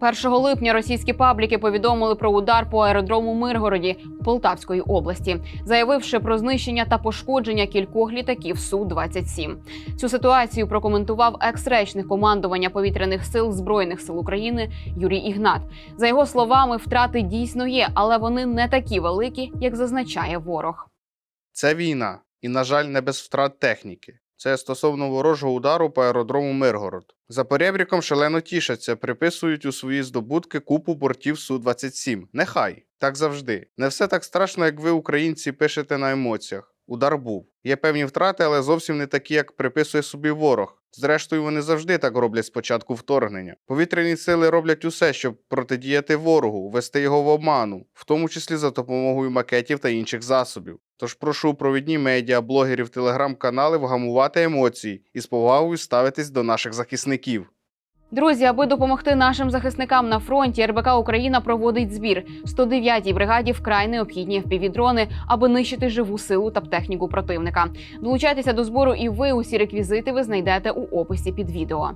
1 липня російські пабліки повідомили про удар по аеродрому Миргороді Полтавської області, заявивши про знищення та пошкодження кількох літаків су 27 Цю ситуацію прокоментував екс-речник командування повітряних сил збройних сил України Юрій Ігнат. За його словами, втрати дійсно є, але вони не такі великі, як зазначає ворог. Це війна, і, на жаль, не без втрат техніки. Це стосовно ворожого удару по аеродрому Миргород. За перебріком шалено тішаться, приписують у свої здобутки купу бортів Су-27. Нехай, так завжди. Не все так страшно, як ви, українці, пишете на емоціях. Удар був. Є певні втрати, але зовсім не такі, як приписує собі ворог. Зрештою, вони завжди так роблять з початку вторгнення. Повітряні сили роблять усе, щоб протидіяти ворогу, вести його в обману, в тому числі за допомогою макетів та інших засобів. Тож прошу провідні медіа, блогерів, телеграм-канали вгамувати емоції і з повагою ставитись до наших захисників. Друзі, аби допомогти нашим захисникам на фронті, РБК Україна проводить збір 109-й бригаді вкрай необхідні впівдрони, аби нищити живу силу та техніку противника. Долучайтеся до збору, і ви усі реквізити ви знайдете у описі під відео.